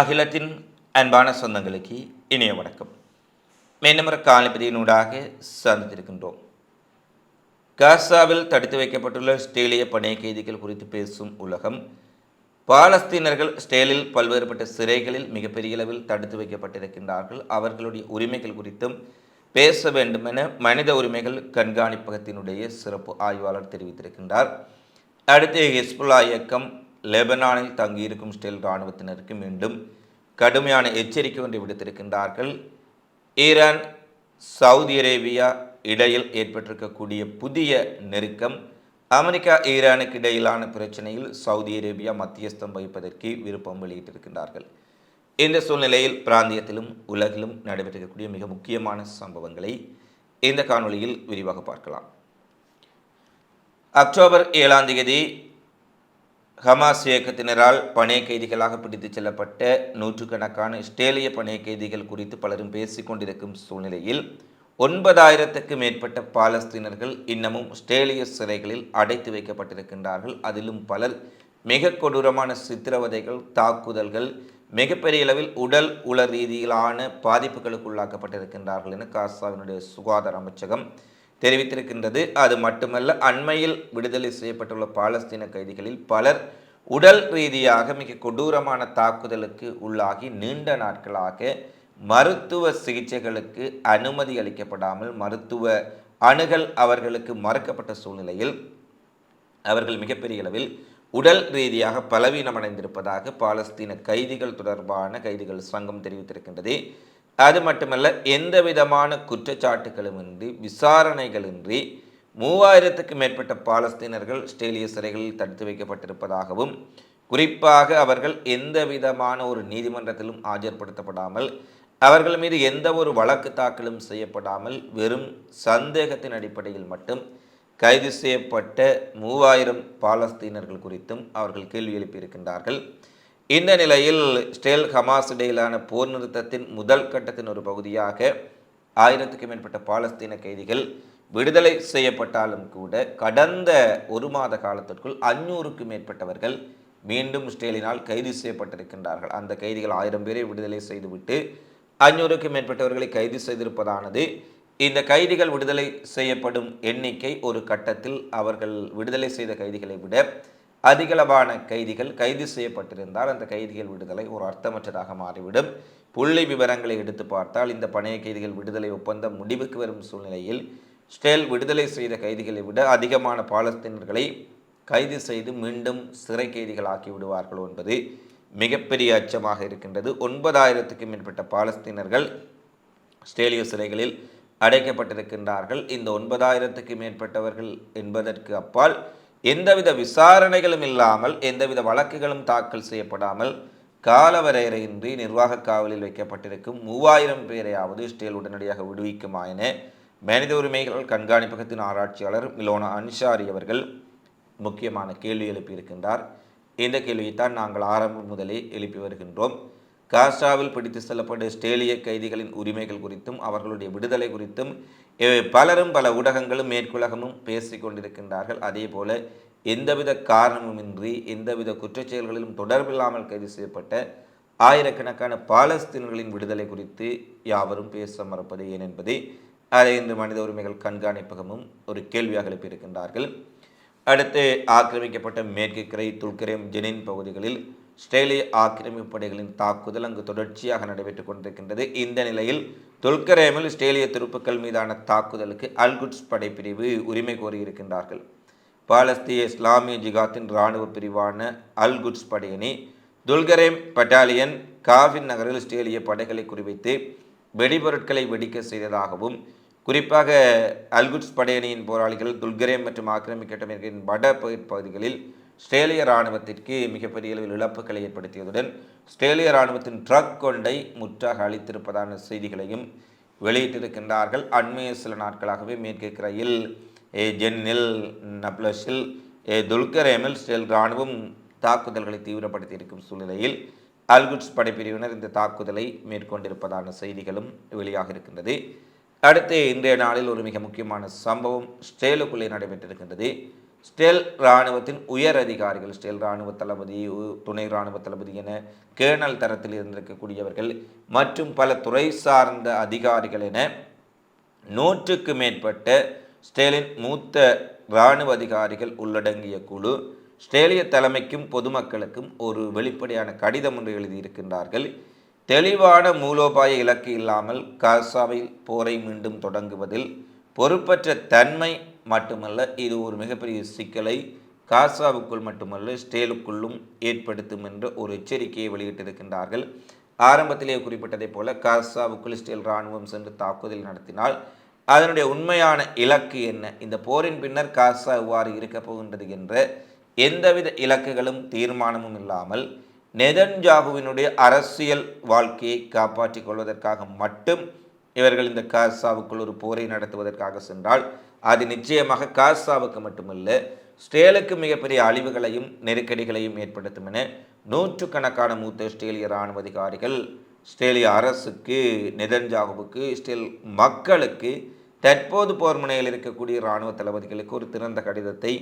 அகிலத்தின் அன்பான சொந்தங்களுக்கு இனிய வணக்கம். மீண்டும் காலப்பதியினூடாக சந்தித்திருக்கின்றோம். காசாவில் தடுத்து வைக்கப்பட்டுள்ள ஸ்டேலிய பணைய கைதிகள் குறித்து பேசும் உலகம் பாலஸ்தீனர்கள் ஸ்டேலில் பல்வேறுபட்ட சிறைகளில் மிகப்பெரிய அளவில் தடுத்து வைக்கப்பட்டிருக்கின்றார்கள். அவர்களுடைய உரிமைகள் குறித்தும் பேச வேண்டும் என மனித உரிமைகள் கண்காணிப்பகத்தினுடைய சிறப்பு ஆய்வாளர் தெரிவித்திருக்கின்றார். அடுத்து ஹிஸ்புல்லா இயக்கம் லெபனானில் தங்கியிருக்கும் ஸ்டேல் இராணுவத்தினருக்கு மீண்டும் கடுமையான எச்சரிக்கை ஒன்றை விடுத்திருக்கின்றார்கள். ஈரான் சவுதி அரேபியா இடையில் ஏற்பட்டிருக்கக்கூடிய புதிய நெருக்கம் அமெரிக்கா ஈரானுக்கு இடையிலான பிரச்சனையில் சவுதி அரேபியா மத்தியஸ்தம் வகிப்பதற்கு விருப்பம் வெளியிட்டிருக்கின்றார்கள். இந்த சூழ்நிலையில் பிராந்தியத்திலும் உலகிலும் நடைபெற்றிருக்கக்கூடிய மிக முக்கியமான சம்பவங்களை இந்த காணொளியில் விரிவாக பார்க்கலாம். அக்டோபர் ஏழாம் தேதி ஹமாஸ் இயக்கத்தினரால் பணைய கைதிகளாக பிடித்துச் செல்லப்பட்ட நூற்றுக்கணக்கான இஸ்ரேலிய பணைய கைதிகள் குறித்து பலரும் பேசிக் கொண்டிருக்கும் சூழ்நிலையில் ஒன்பதாயிரத்துக்கு மேற்பட்ட பாலஸ்தீனர்கள் இன்னமும் இஸ்ரேலிய சிறைகளில் அடைத்து வைக்கப்பட்டிருக்கின்றார்கள். அதிலும் பலர் மிக கொடூரமான சித்திரவதைகள் தாக்குதல்கள் மிகப்பெரிய அளவில் உடல் உள ரீதியிலான பாதிப்புகளுக்கு உள்ளாக்கப்பட்டிருக்கின்றார்கள் என காசாவினுடைய சுகாதார அமைச்சகம் தெரிவித்திருக்கின்றது. அது மட்டுமல்ல அண்மையில் விடுதலை செய்யப்பட்டுள்ள பாலஸ்தீன கைதிகளில் பலர் உடல் ரீதியாக மிக கொடூரமான தாக்குதலுக்கு உள்ளாகி நீண்ட நாட்களாக மருத்துவ சிகிச்சைகளுக்கு அனுமதி அளிக்கப்படாமல் மருத்துவ அணுகல் அவர்களுக்கு மறுக்கப்பட்ட சூழ்நிலையில் அவர்கள் மிகப்பெரிய அளவில் உடல் ரீதியாக பலவீனமடைந்திருப்பதாக பாலஸ்தீன கைதிகள் தொடர்பான கைதிகள் சங்கம் தெரிவித்திருக்கின்றது. அது மட்டுமல்ல எந்த விதமான குற்றச்சாட்டுகளுமின்றி விசாரணைகளின்றி மூவாயிரத்துக்கு மேற்பட்ட பாலஸ்தீனர்கள் ஸ்டேலிய சிறைகளில் தடுத்து வைக்கப்பட்டிருப்பதாகவும் குறிப்பாக அவர்கள் எந்த விதமான ஒரு நீதிமன்றத்திலும் ஆஜர்படுத்தப்படாமல் அவர்கள் மீது எந்த ஒரு வழக்கு தாக்கலும் செய்யப்படாமல் வெறும் சந்தேகத்தின் அடிப்படையில் மட்டும் கைது செய்யப்பட்ட மூவாயிரம் பாலஸ்தீனர்கள் குறித்தும் அவர்கள் கேள்வி எழுப்பியிருக்கின்றார்கள். இந்த நிலையில் ஸ்டேல் ஹமாஸ் இடையிலான போர் நிறுத்தத்தின் முதல் கட்டத்தின் ஒரு பகுதியாக ஆயிரத்துக்கும் மேற்பட்ட பாலஸ்தீன கைதிகள் விடுதலை செய்யப்பட்டாலும் கூட கடந்த ஒரு மாத காலத்திற்குள் அஞ்சூறுக்கும் மேற்பட்டவர்கள் மீண்டும் ஸ்டேலினால் கைது செய்யப்பட்டிருக்கின்றார்கள். அந்த கைதிகள் ஆயிரம் பேரை விடுதலை செய்துவிட்டு அஞ்சூறுக்கும் மேற்பட்டவர்களை கைது செய்திருப்பதானது. இந்த கைதிகள் விடுதலை செய்யப்படும் எண்ணிக்கை ஒரு கட்டத்தில் அவர்கள் விடுதலை செய்த கைதிகளை விட அதிகளவான கைதிகள் கைது செய்யப்பட்டிருந்தால் அந்த கைதிகள் விடுதலை ஒரு அர்த்தமற்றதாக மாறிவிடும். புள்ளி விவரங்களை எடுத்து பார்த்தால் இந்த பணைய கைதிகள் விடுதலை ஒப்பந்தம் முடிவுக்கு வரும் சூழ்நிலையில் ஸ்டேல் விடுதலை செய்த கைதிகளை விட அதிகமான பாலஸ்தீனர்களை கைது செய்து மீண்டும் சிறை கைதிகளாக்கி விடுவார்கள் என்பது மிகப்பெரிய அச்சமாக இருக்கின்றது. ஒன்பதாயிரத்துக்கும் மேற்பட்ட பாலஸ்தீனர்கள் ஸ்டேலிய சிறைகளில் அடைக்கப்பட்டிருக்கின்றார்கள். இந்த ஒன்பதாயிரத்துக்கு மேற்பட்டவர்கள் என்பதற்கு அப்பால் எந்தவித விசாரணைகளும் இல்லாமல் எந்தவித வழக்குகளும் தாக்கல் செய்யப்படாமல் காலவரையறையின்றி நிர்வாக காவலில் வைக்கப்பட்டிருக்கும் மூவாயிரம் பேரையாவது ஸ்டேல் உடனடியாக விடுவிக்குமா என மனித உரிமைகள் கண்காணிப்பகத்தின் ஆராய்ச்சியாளர் மிலோனா அன்சாரி அவர்கள் முக்கியமான கேள்வி எழுப்பியிருக்கின்றார். இந்த கேள்வியைத்தான் நாங்கள் ஆரம்பம் முதலே எழுப்பி வருகின்றோம். காசாவில் பிடித்து செல்லப்பட்ட ஸ்டேலிய கைதிகளின் உரிமைகள் குறித்தும் அவர்களுடைய விடுதலை குறித்தும் பலரும் பல ஊடகங்களும் மேற்குலகமும் பேசிக் கொண்டிருக்கின்றார்கள். அதே போல எந்தவித காரணமுமின்றி எந்தவித குற்றச்செயல்களிலும் தொடர்பில்லாமல் கைது செய்யப்பட்ட ஆயிரக்கணக்கான பாலஸ்தீனர்களின் விடுதலை குறித்து யாவரும் பேச மறப்பது ஏன் என்பதை அதை இன்று மனித உரிமைகள் கண்காணிப்பகமும் ஒரு கேள்வியாக எழுப்பியிருக்கின்றார்கள். அடுத்து ஆக்கிரமிக்கப்பட்ட மேற்கு கரை துல்கரேம் ஜெனின் பகுதிகளில் ஸ்டேலிய ஆக்கிரமிப்பு படைகளின் தாக்குதல் அங்கு தொடர்ச்சியாக நடைபெற்றுக் கொண்டிருக்கின்றது. இந்த நிலையில் துல்கரேமில் ஸ்டேலிய துருப்புக்கள் மீதான தாக்குதலுக்கு அல்குட்ஸ் படைப்பிரிவு உரிமை கோரியிருக்கின்றார்கள். பாலஸ்தீய இஸ்லாமிய ஜிகாத்தின் இராணுவ பிரிவான அல்குட்ஸ் படையணி துல்கரேம் பட்டாலியன் காஃபின் நகரில் ஸ்டேலிய படைகளை குறிவைத்து வெடிபொருட்களை வெடிக்க செய்ததாகவும் குறிப்பாக அல்குட்ஸ் படையணியின் போராளிகள் துல்கரேம் மற்றும் ஆக்கிரமிக்கப்பட்ட வட பகுதிகளில் ஸ்ட்ரேலிய இராணுவத்திற்கு மிகப்பெரிய அளவில் இழப்புகளை ஏற்படுத்தியதுடன் ஸ்ட்ரேலிய இராணுவத்தின் ட்ரக் கொண்டை முற்றாக அளித்திருப்பதான செய்திகளையும் வெளியிட்டிருக்கின்றார்கள். அண்மைய சில நாட்களாகவே மேற்கு கரையில் ஜென்னில் நப்லஸில் துல்கரேமில் ஸ்டேல் இராணுவம் தாக்குதல்களை தீவிரப்படுத்தி இருக்கும் சூழ்நிலையில் அல்குட்ஸ் படைப்பிரிவினர் இந்த தாக்குதலை மேற்கொண்டிருப்பதான செய்திகளும் வெளியாக இருக்கின்றது. அடுத்து இன்றைய நாளில் ஒரு மிக முக்கியமான சம்பவம் ஸ்டேலுக்குள்ளே நடைபெற்றிருக்கின்றது. ஸ்டெல் இராணுவத்தின் உயர் அதிகாரிகள் ஸ்டெல் இராணுவ தளபதி உ- துணை இராணுவ தளபதி என கேர்னல் தரத்தில் இருந்திருக்கக்கூடியவர்கள் மற்றும் பல துறை சார்ந்த அதிகாரிகள் என நூற்றுக்கு மேற்பட்ட ஸ்டேலின் மூத்த இராணுவ அதிகாரிகள் உள்ளடங்கிய குழு ஸ்டேலிய தலைமைக்கும் பொதுமக்களுக்கும் ஒரு வெளிப்படையான கடிதம் ஒன்று எழுதியிருக்கின்றார்கள். தெளிவான மூலோபாய இலக்கு இல்லாமல் காசாவில் போரை மீண்டும் தொடங்குவதில் பொறுப்பற்ற தன்மை மட்டுமல்ல இது ஒரு மிகப்பெரிய சிக்கலை காசாவுக்குள் மட்டுமல்ல ஸ்டேலுக்குள்ளும் ஏற்படுத்தும் என்ற ஒரு எச்சரிக்கையை வெளியிட்டிருக்கின்றார்கள். ஆரம்பத்திலேயே குறிப்பிட்டதைப் போல காசாவுக்குள் ஸ்டேல் இராணுவம் சென்று தாக்குதல் நடத்தினால் அதனுடைய உண்மையான இலக்கு என்ன? இந்த போரின் பின்னர் காசா இவ்வாறு இருக்கப் போகின்றது என்ற எந்தவித இலக்குகளும் தீர்மானமும் இல்லாமல் நெதன்ஜாகுவினுடைய அரசியல் வாழ்க்கையை காப்பாற்றிக் கொள்வதற்காக மட்டும் இவர்கள் இந்த காசாவுக்குள் ஒரு போரை நடத்துவதற்காக சென்றால் அது நிச்சயமாக காசாவுக்கு மட்டுமல்ல ஸ்டேலுக்கு மிகப்பெரிய அழிவுகளையும் நெருக்கடிகளையும் ஏற்படுத்தும் என நூற்றுக்கணக்கான மூத்த ஸ்டேலிய இராணுவ அதிகாரிகள் ஸ்டேலிய அரசுக்கு நெதன்ஜாகுவுக்கு ஸ்டேல் மக்களுக்கு தற்போது போர் முனையில் இருக்கக்கூடிய இராணுவ தளபதிகளுக்கு ஒரு திறந்த கடிதத்தை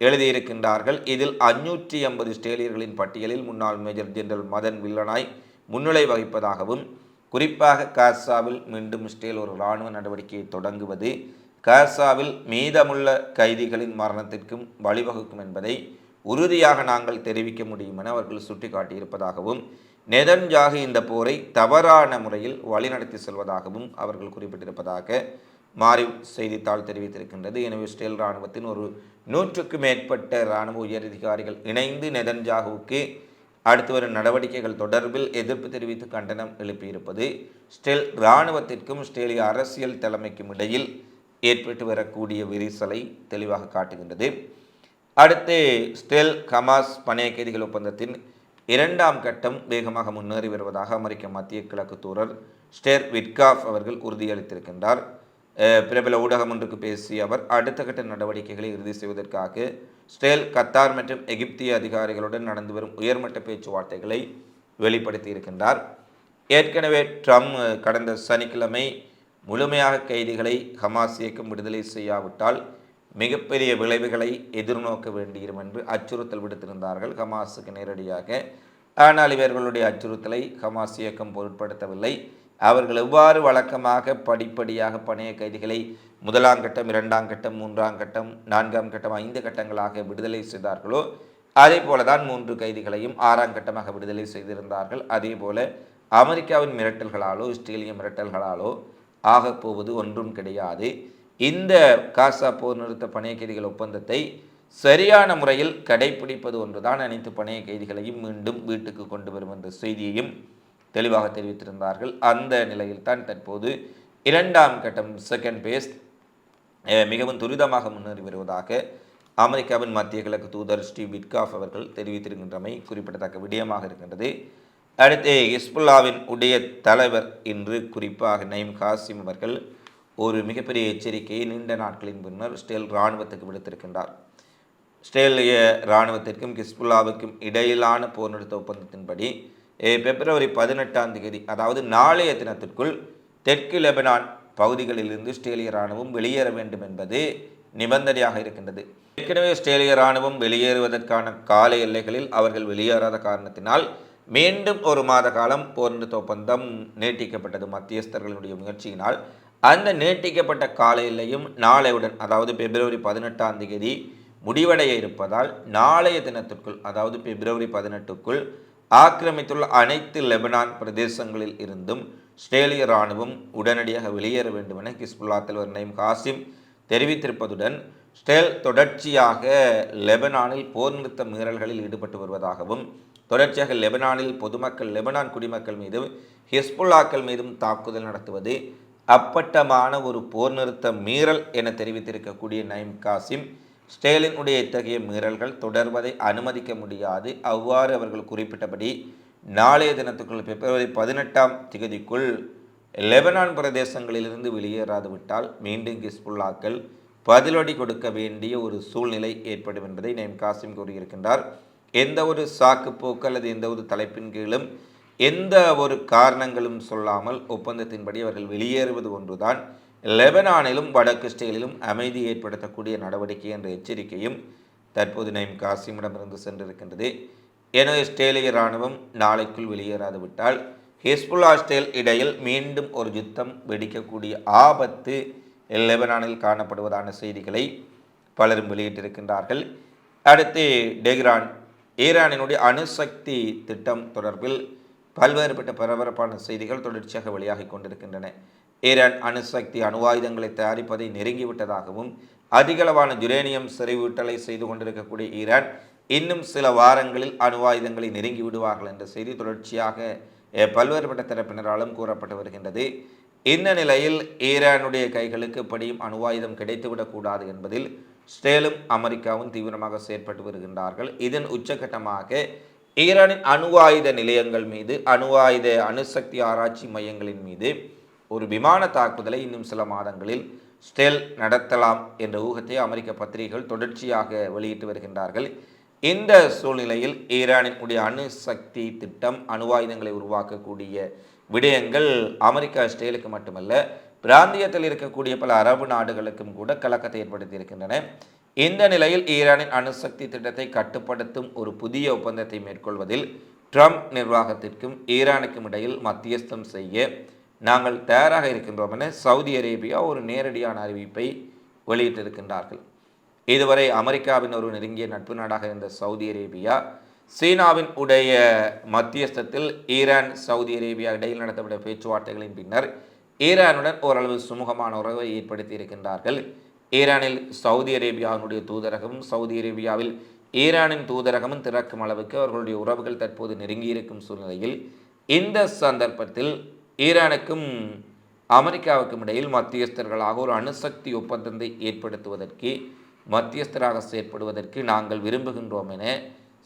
எழுதியிருக்கின்றார்கள். இதில் அஞ்சூற்றி ஐம்பது ஸ்டேலியர்களின் பட்டியலில் முன்னாள் மேஜர் ஜெனரல் மதன் வில்லனாய் முன்னிலை வகிப்பதாகவும் குறிப்பாக காசாவில் மீண்டும் ஸ்டேல் ஒரு இராணுவ நடவடிக்கையை தொடங்குவது காசாவில் மீதமுள்ள கைதிகளின் மரணத்திற்கும் வழிவகுக்கும் என்பதை உறுதியாக நாங்கள் தெரிவிக்க முடியும் என அவர்கள் சுட்டிக்காட்டியிருப்பதாகவும் நெதன்ஜாகு இந்த போரை தவறான முறையில் வழிநடத்தி செல்வதாகவும் அவர்கள் குறிப்பிட்டிருப்பதாக மாறி செய்தித்தாள் தெரிவித்திருக்கின்றது. எனவே ஸ்டேல் இராணுவத்தின் ஒரு நூற்றுக்கு மேற்பட்ட இராணுவ உயரதிகாரிகள் இணைந்து நெதன்ஜாகுவுக்கு அடுத்து வரும் நடவடிக்கைகள் தொடர்பில் எதிர்ப்பு தெரிவித்து கண்டனம் எழுப்பியிருப்பது ஸ்டெல் இராணுவத்திற்கும் ஸ்டேலிய அரசியல் தலைமைக்கும் இடையில் ஏற்பட்டு வரக்கூடிய விரிசலை தெளிவாக காட்டுகின்றது. அடுத்து ஸ்டெல் ஹமாஸ் பணைய கைதிகள் ஒப்பந்தத்தின் இரண்டாம் கட்டம் வேகமாக முன்னேறி வருவதாக அமெரிக்க மத்திய கிழக்கு தூரர் ஸ்டேர் விட்காஃப் அவர்கள் உறுதியளித்திருக்கின்றார். பிரபல ஊடகம் ஒன்றுக்கு பேசிய அவர் அடுத்த கட்ட நடவடிக்கைகளை இறுதி செய்வதற்காக ஸ்டேல் கத்தார் மற்றும் எகிப்திய அதிகாரிகளுடன் நடந்து வரும் உயர்மட்ட பேச்சுவார்த்தைகளை வெளிப்படுத்தி இருக்கின்றார் ஏற்கனவே ட்ரம்ப் கடந்த சனிக்கிழமை முழுமையாக கைதிகளை ஹமாஸ் இயக்கம் விடுதலை செய்யாவிட்டால் மிகப்பெரிய விளைவுகளை எதிர்நோக்க வேண்டியிருக்கும் என்று அச்சுறுத்தல் விடுத்திருந்தார்கள். ஹமாஸுக்கு நேரடியாக ஆனால் இவர்களுடைய அச்சுறுத்தலை ஹமாஸ் இயக்கம் பொருட்படுத்தவில்லை. அவர்கள் எவ்வாறு வழக்கமாக படிப்படியாக பணைய கைதிகளை முதலாம் கட்டம் இரண்டாம் கட்டம் மூன்றாம் கட்டம் நான்காம் கட்டம் ஐந்து கட்டங்களாக விடுதலை செய்தார்களோ அதே போல தான் மூன்று கைதிகளையும் ஆறாம் கட்டமாக விடுதலை செய்திருந்தார்கள். அதே போல அமெரிக்காவின் மிரட்டல்களாலோ இஸ்ரேலிய மிரட்டல்களாலோ ஆகப் போவது ஒன்றும் கிடையாது. இந்த காசா போர் நிறுத்த பணைய கைதிகள் ஒப்பந்தத்தை சரியான முறையில் கடைபிடிப்பது ஒன்றுதான். அனைத்து பணைய கைதிகளையும் மீண்டும் வீட்டுக்கு கொண்டு வரும் என்ற செய்தியையும் தெளிவாக தெரிவித்திருந்தார்கள். அந்த நிலையில்தான் தற்போது இரண்டாம் கட்டம் செகண்ட் பேஸ் மிகவும் துரிதமாக முன்னேறி வருவதாக அமெரிக்காவின் மத்திய கிழக்கு தூதர் ஸ்டீவ் விட்காஃப் அவர்கள் தெரிவித்திருக்கின்றமை குறிப்பிடத்தக்க விடயமாக இருக்கின்றது. அடுத்து ஹிஸ்புல்லாவின் உடைய தலைவர் இன்று குறிப்பாக நயீம் காசிம் அவர்கள் ஒரு மிகப்பெரிய எச்சரிக்கையை நீண்ட நாட்களின் பின்னர் ஸ்டேல் இராணுவத்துக்கு விடுத்திருக்கின்றார். ஸ்டேலிய இராணுவத்திற்கும் ஹிஸ்புல்லாவுக்கும் இடையிலான போர் நிறுத்த ஒப்பந்தத்தின்படி பிப்ரவரி பதினெட்டாம் தேதி அதாவது நாளைய தினத்திற்குள் தெற்கு லெபனான் பகுதிகளிலிருந்து ஸ்டேலிய இராணுவம் வெளியேற வேண்டும் என்பது நிபந்தனையாக இருக்கின்றது. ஏற்கனவே ஸ்டேலிய இராணுவம் வெளியேறுவதற்கான கால எல்லைகளில் அவர்கள் வெளியேறாத காரணத்தினால் மீண்டும் ஒரு மாத காலம் போர் நிறுத்த ஒப்பந்தம் நீட்டிக்கப்பட்டது. மத்தியஸ்தர்களுடைய முயற்சியினால் அந்த நீட்டிக்கப்பட்ட காலையிலையும் நாளையுடன் அதாவது பிப்ரவரி பதினெட்டாம் தேதி முடிவடைய இருப்பதால் நாளைய தினத்திற்குள் அதாவது பிப்ரவரி பதினெட்டுக்குள் ஆக்கிரமித்துள்ள அனைத்து லெபனான் பிரதேசங்களில் இருந்தும் ஸ்டேலிய இராணுவம் உடனடியாக வெளியேற வேண்டும் என ஹிஸ்புல்லா தலைவர் நயீம் காசிம் தெரிவித்திருப்பதுடன் ஸ்டேல் தொடர்ச்சியாக லெபனானில் போர் நிறுத்த மீறல்களில் ஈடுபட்டு வருவதாகவும் தொடர்ச்சியாக லெபனானில் பொதுமக்கள் லெபனான் குடிமக்கள் மீதும் ஹிஸ்புல்லாக்கள் மீதும் தாக்குதல் நடத்துவது அப்பட்டமான ஒரு போர் நிறுத்த மீறல் என தெரிவித்திருக்கக்கூடிய நைம் காசிம் ஸ்டேலினுடைய இத்தகைய மீறல்கள் தொடர்வதை அனுமதிக்க முடியாது. அவ்வாறு அவர்கள் குறிப்பிட்டபடி நாளைய தினத்துக்குள் பிப்ரவரி பதினெட்டாம் திகதிக்குள் லெபனான் பிரதேசங்களிலிருந்து வெளியேறாது விட்டால் மீண்டும் ஹிஸ்புல்லாக்கள் பதிலடி கொடுக்க வேண்டிய ஒரு சூழ்நிலை ஏற்படும் என்பதை நேம் காசிம் கூறியிருக்கின்றார். எந்த ஒரு சாக்குப்போக்கு அல்லது எந்த ஒரு தலைப்பின் கீழும் எந்த ஒரு காரணங்களும் சொல்லாமல் ஒப்பந்தத்தின்படி அவர்கள் வெளியேறுவது ஒன்றுதான். லெபனானிலும் வடக்கு ஸ்டேலிலும் அமைதி ஏற்படுத்தக்கூடிய நடவடிக்கை என்ற எச்சரிக்கையும் தற்போது நயம் காசிமிடமிருந்து சென்றிருக்கின்றது. எனவே இஸ்ரேலிய இராணுவம் நாளைக்குள் வெளியேறாது விட்டால் ஹிஸ்புல்லா இஸ்ரேல் இடையில் மீண்டும் ஒரு யுத்தம் வெடிக்கக்கூடிய ஆபத்து லெபனானில் காணப்படுவதான செய்திகளை பலரும் வெளியிட்டிருக்கின்றார்கள். அடுத்து டெஹ்ரான் ஈரானினுடைய அணுசக்தி திட்டம் தொடர்பில் பல்வேறுபட்ட பரபரப்பான செய்திகள் தொடர்ச்சியாக வெளியாகி கொண்டிருக்கின்றன. ஈரான் அணுசக்தி அணுவாயுதங்களை தயாரிப்பதை நெருங்கிவிட்டதாகவும் அதிகளவான ஜுரேனியம் செறிவூட்டலை செய்து கொண்டிருக்கக்கூடிய ஈரான் இன்னும் சில வாரங்களில் அணுவாயுதங்களை நெருங்கி விடுவார்கள் என்ற செய்தி தொடர்ச்சியாக பல்வேறுபட்ட தரப்பினராலும் கூறப்பட்டு வருகின்றது. இந்த நிலையில் ஈரானுடைய கைகளுக்கு படியும் அணுவாயுதம் கிடைத்துவிடக்கூடாது என்பதில் ஸ்டேலும் அமெரிக்காவும் தீவிரமாக செயற்பட்டு வருகின்றார்கள். இதன் உச்சகட்டமாக ஈரானின் அணுவாயுத நிலையங்கள் மீது அணுவாயுத அணுசக்தி ஆராய்ச்சி மையங்களின் மீது ஒரு விமான தாக்குதலை இன்னும் சில மாதங்களில் ஸ்டெல் நடத்தலாம் என்ற ஊகத்தை அமெரிக்க பத்திரிகைகள் தொடர்ச்சியாக வெளியிட்டு வருகின்றார்கள். இந்த சூழ்நிலையில் ஈரானின் உடைய அணுசக்தி திட்டம் அணுவாயுதங்களை உருவாக்கக்கூடிய விடயங்கள் அமெரிக்கா இஸ்ரேலுக்கு மட்டுமல்ல பிராந்தியத்தில் இருக்கக்கூடிய பல அரபு நாடுகளுக்கும் கூட கலக்கத்தை ஏற்படுத்தியிருக்கின்றன. இந்த நிலையில் ஈரானின் அணுசக்தி திட்டத்தை கட்டுப்படுத்தும் ஒரு புதிய ஒப்பந்தத்தை மேற்கொள்வதில் ட்ரம்ப் நிர்வாகத்திற்கும் ஈரானுக்கும் இடையில் மத்தியஸ்தம் செய்ய நாங்கள் தயாராக இருக்கின்றோம் என சவுதி அரேபியா ஒரு நேரடியான அறிவிப்பை வெளியிட்டிருக்கின்றார்கள். இதுவரை அமெரிக்காவின் ஒரு நெருங்கிய நட்பு நாடாக இருந்த சவுதி அரேபியா சீனாவின் உடைய மத்தியஸ்தத்தில் ஈரான் சவுதி அரேபியா இடையில் நடத்தப்பட்ட பேச்சுவார்த்தைகளின் பின்னர் ஈரானுடன் ஓரளவு சுமூகமான உறவை ஏற்படுத்தி இருக்கின்றார்கள். ஈரானில் சவுதி அரேபியாவினுடைய தூதரகமும் சவுதி அரேபியாவில் ஈரானின் தூதரகமும் திறக்கும் அளவுக்கு அவர்களுடைய உறவுகள் தற்போது நெருங்கியிருக்கும் சூழ்நிலையில் இந்த சந்தர்ப்பத்தில் ஈரானுக்கும் அமெரிக்காவுக்கும் இடையில் மத்தியஸ்தர்களாக ஒரு அணுசக்தி ஒப்பந்தத்தை ஏற்படுத்துவதற்கு மத்தியஸ்தராக செயற்படுவதற்கு நாங்கள் விரும்புகின்றோம் என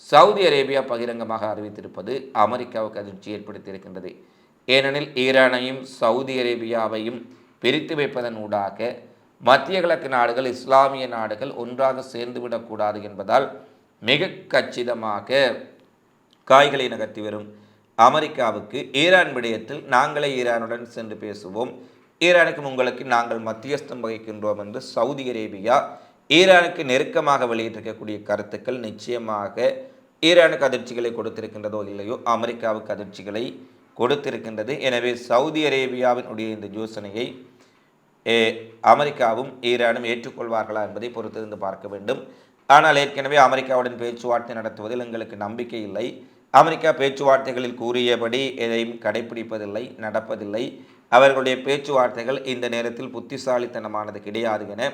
சவுதி அரேபியா பகிரங்கமாக அறிவித்திருப்பது அமெரிக்காவுக்கு அதிர்ச்சி ஏற்படுத்தியிருக்கின்றது. ஏனெனில் ஈரானையும் சவுதி அரேபியாவையும் பிரித்து வைப்பதன் ஊடாக மத்திய கிழக்கு நாடுகள் இஸ்லாமிய நாடுகள் ஒன்றாக சேர்ந்துவிடக்கூடாது என்பதால் மிக கச்சிதமாக காய்களை நகர்த்தி வரும். அமெரிக்காவுக்கு ஈரான் விடயத்தில் நாங்களே ஈரானுடன் சென்று பேசுவோம். ஈரானுக்கும் உங்களுக்கு நாங்கள் மத்தியஸ்தம் வகிக்கின்றோம் என்று சவுதி அரேபியா ஈரானுக்கு நெருக்கமாக வெளியிட்டிருக்கக்கூடிய கருத்துக்கள் நிச்சயமாக ஈரானுக்கு அதிர்ச்சிகளை கொடுத்திருக்கின்றதோ இல்லையோ அமெரிக்காவுக்கு அதிர்ச்சிகளை கொடுத்திருக்கின்றது. எனவே சவுதி அரேபியாவினுடைய இந்த யோசனையை அமெரிக்காவும் ஈரானும் ஏற்றுக்கொள்வார்களா என்பதை பொறுத்திருந்து பார்க்க வேண்டும். ஆனால் ஏற்கனவே அமெரிக்காவுடன் பேச்சுவார்த்தை நடத்துவதில் எங்களுக்கு நம்பிக்கை இல்லை. அமெரிக்கா பேச்சுவார்த்தைகளில் கூறியபடி எதையும் கடைபிடிப்பதில்லை நடப்பதில்லை. அவர்களுடைய பேச்சுவார்த்தைகள் இந்த நேரத்தில் புத்திசாலித்தனமானது கிடையாது என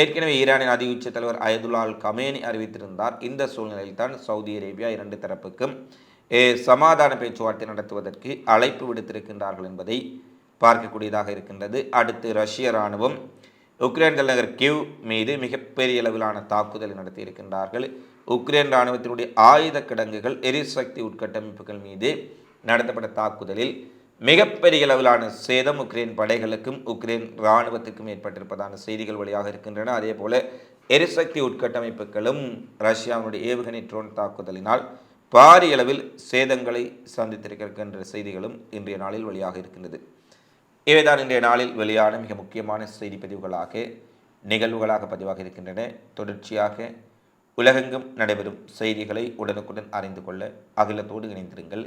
ஏற்கனவே ஈரானின் அதி உச்ச தலைவர் அயதுல்லால் கமேனி அறிவித்திருந்தார். இந்த சூழ்நிலையில் தான் சவுதி அரேபியா இரண்டு தரப்புக்கும் சமாதான பேச்சுவார்த்தை நடத்துவதற்கு அழைப்பு விடுத்திருக்கின்றார்கள் என்பதை பார்க்கக்கூடியதாக இருக்கின்றது. அடுத்து ரஷ்ய இராணுவம் உக்ரைன் தலைநகர் கிவ் மீது மிகப்பெரிய அளவிலான தாக்குதலை நடத்தியிருக்கின்றார்கள். உக்ரைன் இராணுவத்தினுடைய ஆயுத கிடங்குகள் எரிசக்தி உட்கட்டமைப்புகள் மீது நடத்தப்பட்ட தாக்குதலில் மிகப்பெரிய அளவிலான சேதம் உக்ரைன் படைகளுக்கும் உக்ரைன் இராணுவத்துக்கும் ஏற்பட்டிருப்பதான செய்திகள் வழியாக இருக்கின்றன. அதே போல எரிசக்தி உட்கட்டமைப்புகளும் ரஷ்யாவுடைய ஏவுகணை ட்ரோன் தாக்குதலினால் பாரிய அளவில் சேதங்களை சந்தித்திருக்கின்ற செய்திகளும் இன்றைய நாளில் வழியாக இருக்கின்றது. இவைதான் இன்றைய நாளில் வெளியான மிக முக்கியமான செய்தி பதிவுகளாக நிகழ்வுகளாக பதிவாக இருக்கின்றன. தொடர்ச்சியாக உலகெங்கும் நடைபெறும் செய்திகளை உடனுக்குடன் அறிந்து கொள்ள அகிலத்தோடு இணைந்திருங்கள்.